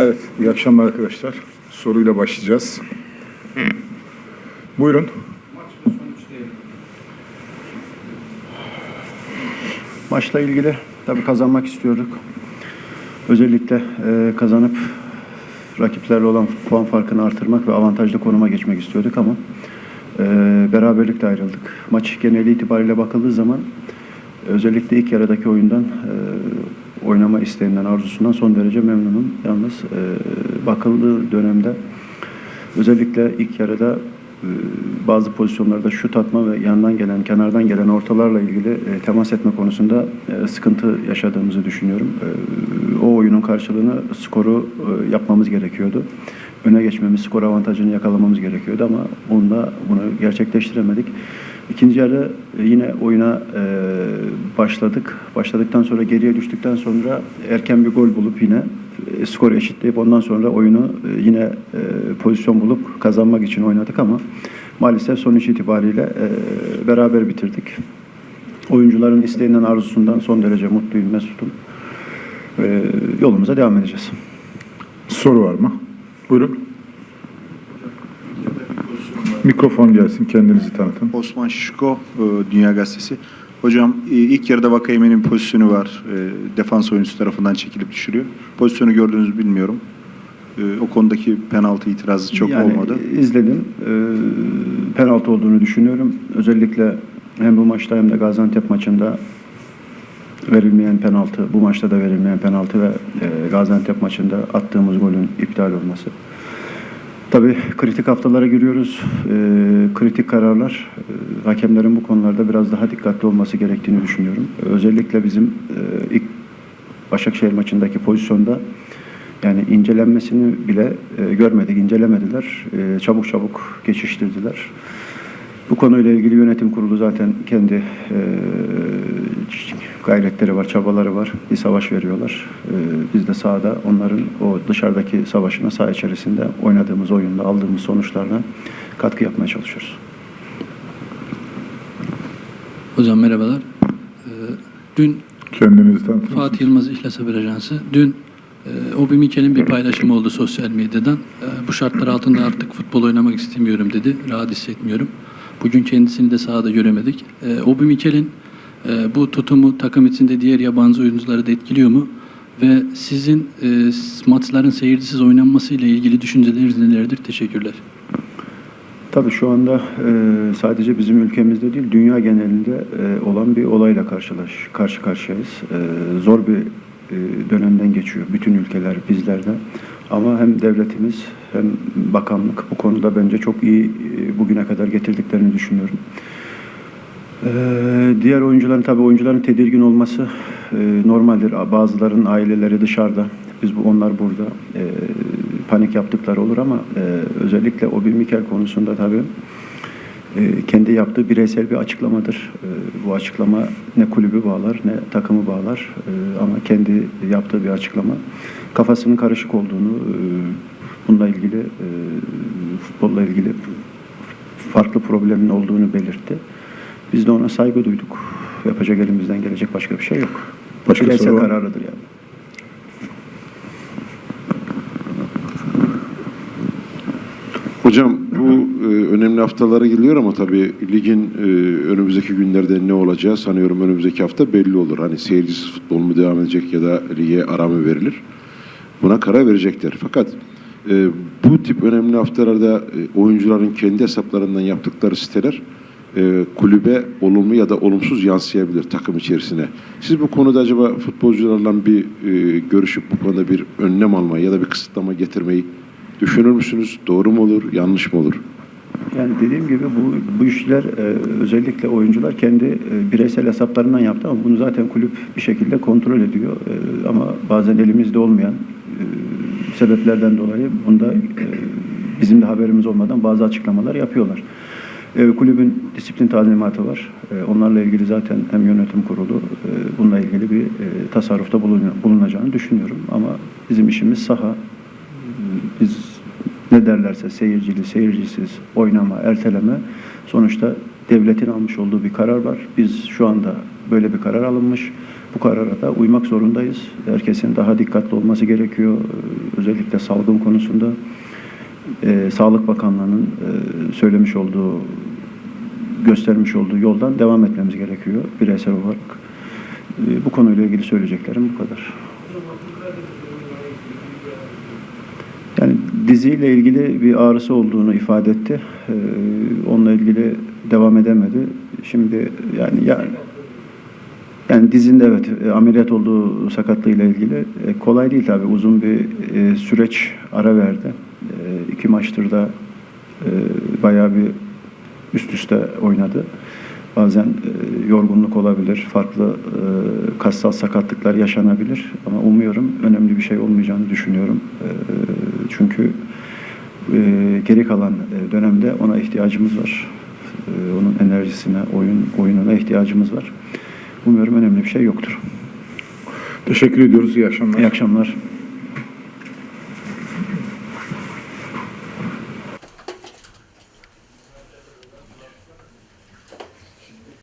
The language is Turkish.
Evet, iyi akşamlar arkadaşlar. Soruyla başlayacağız. Buyurun. Maçla ilgili tabii kazanmak istiyorduk. Özellikle e, kazanıp rakiplerle olan puan farkını artırmak ve avantajlı konuma geçmek istiyorduk ama e, beraberlikle ayrıldık. Maç geneli itibariyle bakıldığı zaman özellikle ilk yarıdaki oyundan e, oynama isteğinden, arzusundan son derece memnunum. Yalnız e, bakıldığı dönemde özellikle ilk yarıda e, bazı pozisyonlarda şut atma ve yandan gelen, kenardan gelen ortalarla ilgili e, temas etme konusunda e, sıkıntı yaşadığımızı düşünüyorum. E, o oyunun karşılığını skoru e, yapmamız gerekiyordu. Öne geçmemiz, skor avantajını yakalamamız gerekiyordu ama onda bunu gerçekleştiremedik. İkinci yarı e, yine oyuna e, başladık. Başladıktan sonra geriye düştükten sonra erken bir gol bulup yine e, skoru eşitleyip ondan sonra oyunu e, yine e, pozisyon bulup kazanmak için oynadık ama maalesef sonuç itibariyle e, beraber bitirdik. Oyuncuların isteğinden, arzusundan son derece mutluyum, mesudum. E, yolumuza devam edeceğiz. Soru var mı? Buyurun. Mikrofon gelsin, kendinizi tanıtın. Osman Şişko, e, Dünya Gazetesi. Hocam e, ilk yarıda Vakayemen'in pozisyonu var. E, Defans oyuncusu tarafından çekilip düşürüyor. Pozisyonu gördüğünüzü bilmiyorum. O konudaki penaltı itirazı çok Yani olmadı. izledim. Penaltı olduğunu düşünüyorum. Özellikle hem bu maçta hem de Gaziantep maçında verilmeyen penaltı, bu maçta da verilmeyen penaltı ve Gaziantep maçında attığımız golün iptal olması. Tabii kritik haftalara giriyoruz. E, kritik kararlar, e, hakemlerin bu konularda biraz daha dikkatli olması gerektiğini düşünüyorum. Özellikle bizim e, ilk Başakşehir maçındaki pozisyonda yani incelenmesini bile e, görmedik, incelemediler. E, çabuk çabuk geçiştirdiler. Bu konuyla ilgili yönetim kurulu zaten kendi e, gayretleri var, çabaları var. Bir savaş veriyorlar. E, biz de sahada onların o dışarıdaki savaşına saha içerisinde oynadığımız oyunda aldığımız sonuçlarla katkı yapmaya çalışıyoruz. Hocam merhabalar. Ee, Dün Kendinizi tanıtın. Fatih Yılmaz İhlas Haber Ajansı. Dün e, Obi Mikel'in bir paylaşımı oldu sosyal medyadan. E, bu şartlar altında artık futbol oynamak istemiyorum dedi. Rahat hissetmiyorum. Bugün kendisini de sahada göremedik. E, Obi Mikel'in e, bu tutumu takım içinde diğer yabancı oyuncuları da etkiliyor mu? Ve sizin e, maçların seyircisiz oynanması ile ilgili düşünceleriniz nelerdir? Teşekkürler. Tabii şu anda e, sadece bizim ülkemizde değil, dünya genelinde e, olan bir olayla karşılaş, karşı karşıyayız. E, zor bir e, dönemden geçiyor bütün ülkeler, bizler de. Ama hem devletimiz hem bakanlık bu konuda bence çok iyi e, bugüne kadar getirdiklerini düşünüyorum. Ee, diğer oyuncuların tabii oyuncuların tedirgin olması e, normaldir. Bazıların aileleri dışarıda. Biz bu onlar burada. E, panik yaptıkları olur ama e, özellikle o bir Mikel konusunda tabii e, kendi yaptığı bireysel bir açıklamadır. E, bu açıklama ne kulübü bağlar ne takımı bağlar E, ama kendi yaptığı bir açıklama. Kafasının karışık olduğunu, e, bununla ilgili e, futbolla ilgili farklı problemin olduğunu belirtti. Biz de ona saygı duyduk. Yapacak elimizden gelecek başka bir şey yok. Başka Bireysel soru var mı? kararıdır yani. Hocam bu e, önemli haftalara geliyor ama tabii ligin e, önümüzdeki günlerde ne olacağı sanıyorum önümüzdeki hafta belli olur. Hani seyircisiz futbol mu devam edecek ya da lige ara mı verilir? Buna karar verecekler. Fakat e, bu tip önemli haftalarda e, oyuncuların kendi hesaplarından yaptıkları siteler e, kulübe olumlu ya da olumsuz yansıyabilir takım içerisine. Siz bu konuda acaba futbolcularla bir e, görüşüp bu konuda bir önlem almayı ya da bir kısıtlama getirmeyi düşünür müsünüz? Doğru mu olur, yanlış mı olur? Yani dediğim gibi bu, bu işler e, özellikle oyuncular kendi e, bireysel hesaplarından yaptı ama bunu zaten kulüp bir şekilde kontrol ediyor. E, ama bazen elimizde olmayan e, sebeplerden dolayı bunda e, bizim de haberimiz olmadan bazı açıklamalar yapıyorlar. E, kulübün disiplin talimatı var. E, onlarla ilgili zaten hem yönetim kurulu e, bununla ilgili bir e, tasarrufta bulun, bulunacağını düşünüyorum. Ama bizim işimiz saha. Biz ne derlerse seyircili, seyircisiz, oynama, erteleme sonuçta devletin almış olduğu bir karar var. Biz şu anda böyle bir karar alınmış. Bu karara da uymak zorundayız. Herkesin daha dikkatli olması gerekiyor. Ee, Özellikle salgın konusunda e, Sağlık Bakanlığı'nın e, söylemiş olduğu, göstermiş olduğu yoldan devam etmemiz gerekiyor bireysel olarak. E, bu konuyla ilgili söyleyeceklerim bu kadar. Yani diziyle ilgili bir ağrısı olduğunu ifade etti. Ee, onunla ilgili devam edemedi. Şimdi yani yani yani dizinde evet e, ameliyat olduğu sakatlığıyla ilgili E, kolay değil tabii uzun bir e, süreç ara verdi. E, iki maçtır da e, bayağı bir üst üste oynadı. Bazen e, yorgunluk olabilir, farklı e, kassal sakatlıklar yaşanabilir ama umuyorum önemli bir şey olmayacağını düşünüyorum. E, çünkü e, geri kalan e, dönemde ona ihtiyacımız var. E, onun enerjisine, oyun oyununa ihtiyacımız var. Umuyorum önemli bir şey yoktur. Teşekkür ediyoruz. İyi akşamlar. İyi akşamlar.